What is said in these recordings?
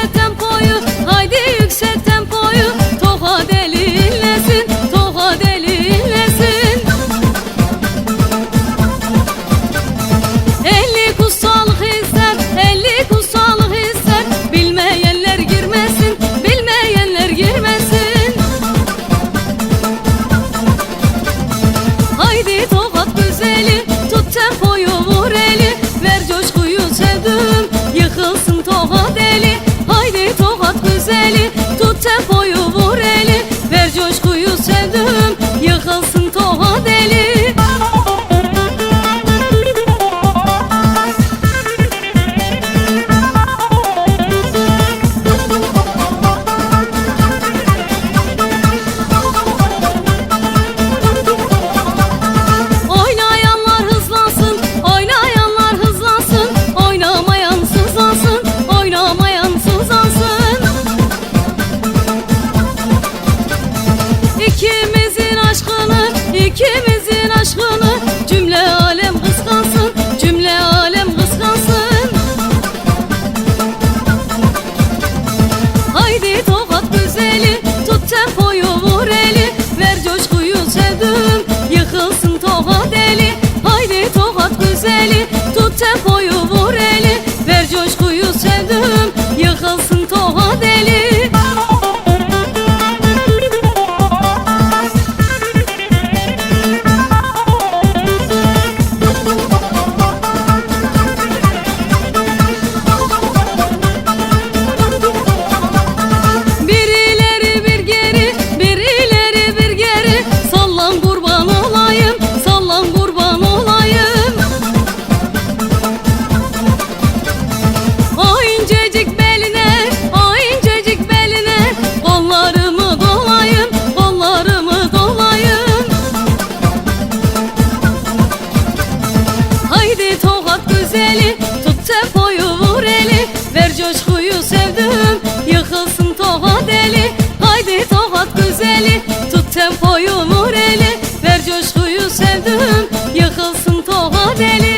the temple. sevdim Yakasın to Yıkılsın tokat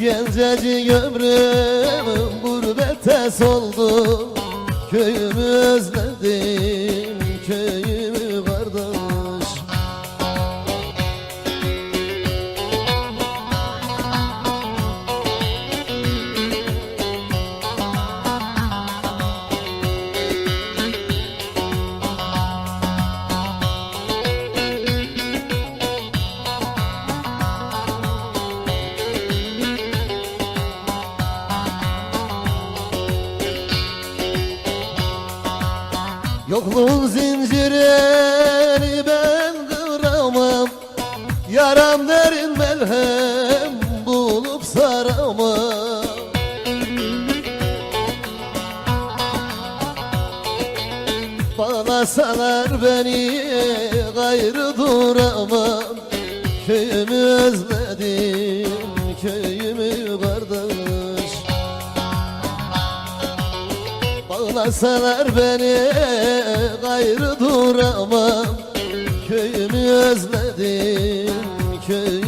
gencecik ömrüm gurbete soldu Köyümü özledim, Yokluğun zincirini ben kıramam. Yaram derin melhem bulup saramam. Bana sanar beni gayrı duramam. Köyümü özledim, Bağlasalar beni gayrı duramam. Köyümü özledim, köyümü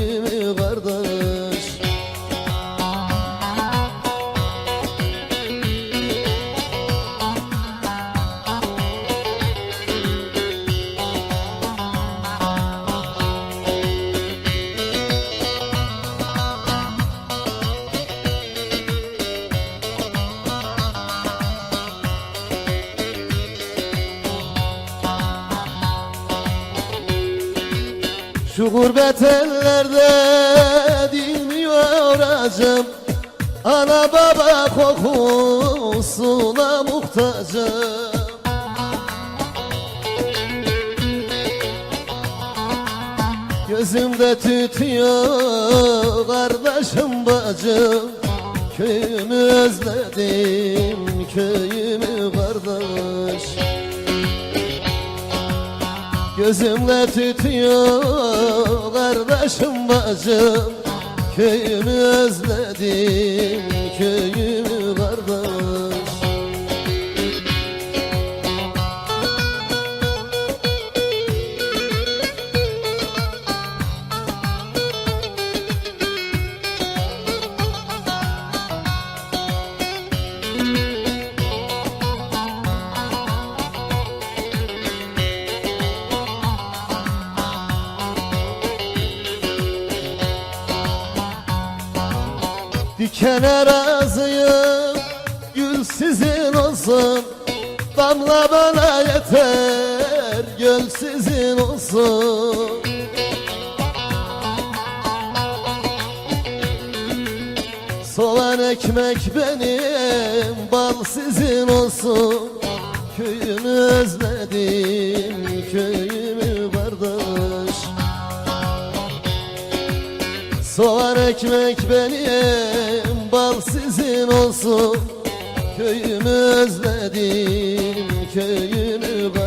Şu gurbet ellerde dinmiyor acım Ana baba kokusuna muhtacım. Gözümde tütüyor kardeşim bacım. Köyümü özledim köyümü kardeş Gözümle tütüyor kardeşim bacım. Köyümü özledim köyümü Dikene razıyım Gül sizin olsun. Damla bana yeter Göl sizin olsun. Soğan ekmek benim Bal sizin olsun. Köyümü özledim Köyümü kardeş Soğan ekmek benim olsun. Köyümü özledim Köyümü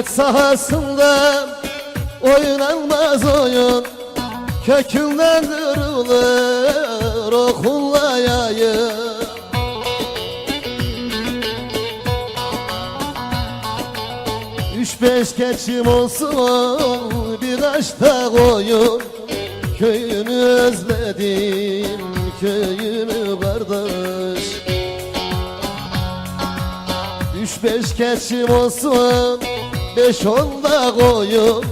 Gurbet sahasında oynanmaz oyun. Kökünden kırılır okunla yayın. Üç beş keçim olsun bir aşta koyun. Köyümü özledim köyümü kardeş. Üç beş keçim olsun Beş on da koyun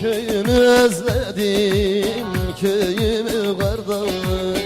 Köyümü özledim Köyümü kardeş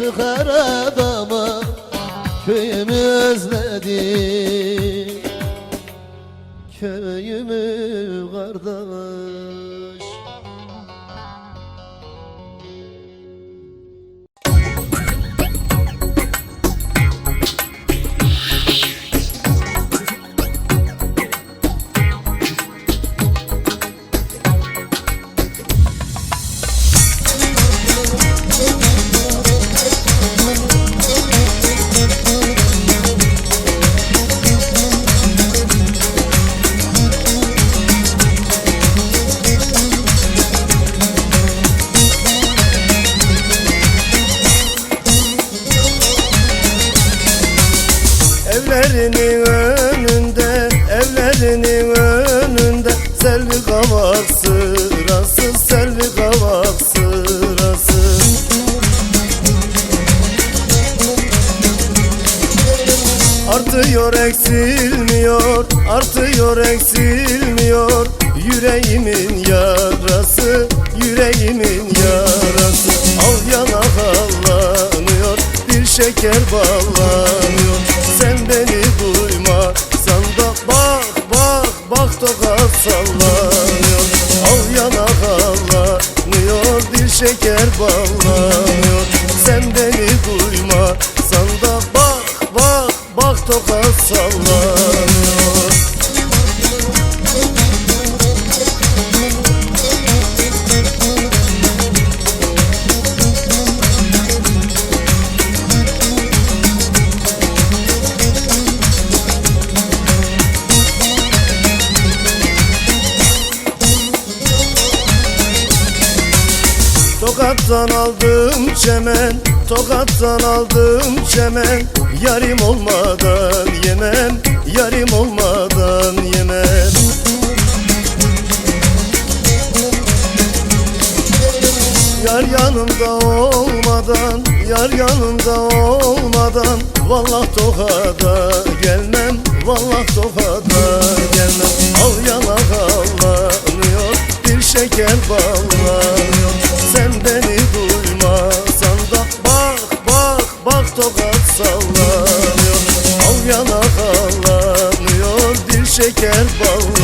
çıkar adama Köyümü özledim Köyümü kardeş Selvi kavak sırası, selvi kavak sırası Artıyor eksilmiyor, artıyor eksilmiyor. Yüreğimin yarası, yüreğimin yarası. Al yana hallanıyor, bir şeker bağlanıyor şeker bağlanıyor Tokattan aldım çemen Yarim olmadan yemem Yarim olmadan yemem. Yar yanımda olmadan Yar yanımda olmadan Vallah tokada gelmem Vallah tokada gelmem. Al yanak ağlanıyor Bir şeker ballanıyor tokat sallanıyor. Al yanak ağlanıyor Bir şeker ballanıyor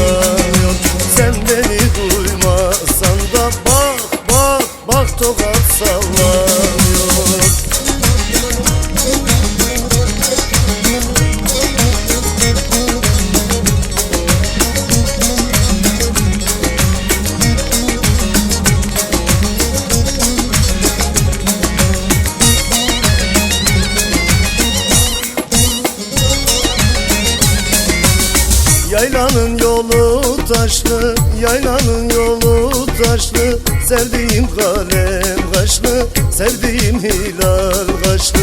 yaylanın yolu taşlı Sevdiğim kalem kaşlı, sevdiğim hilal kaşlı.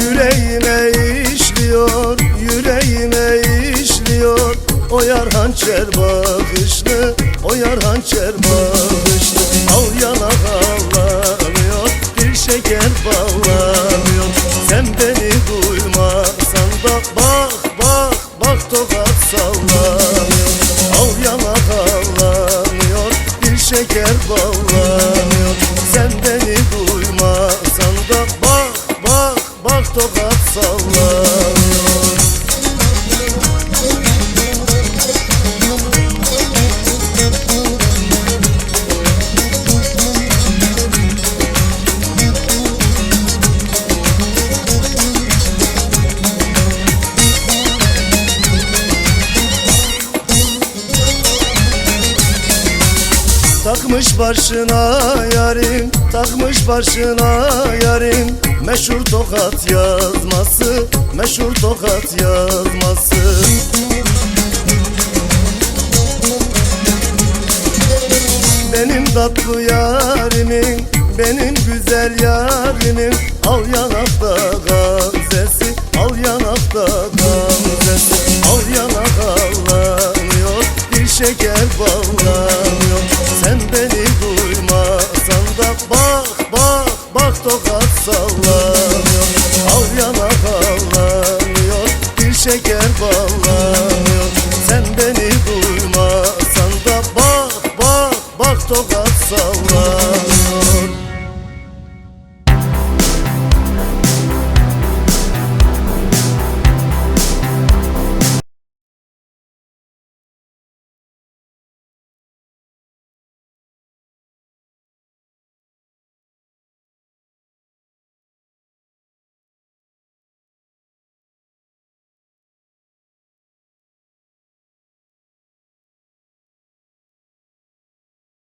Yüreğime işliyor, yüreğime işliyor O yar hançer bakışlı, o yar hançer bakışlı. Al yanak şeker bağlanıyor Sen beni duymasan da bak bak bak tokat sallanıyor başına yarim. Meşhur tokat yazması, meşhur tokat yazması. Benim tatlı yarimin, benim güzel yarimin Al yanakta gamzesi, al yanakta gamzesi. Al yanak ağlanıyor, bir şeker bağlanıyor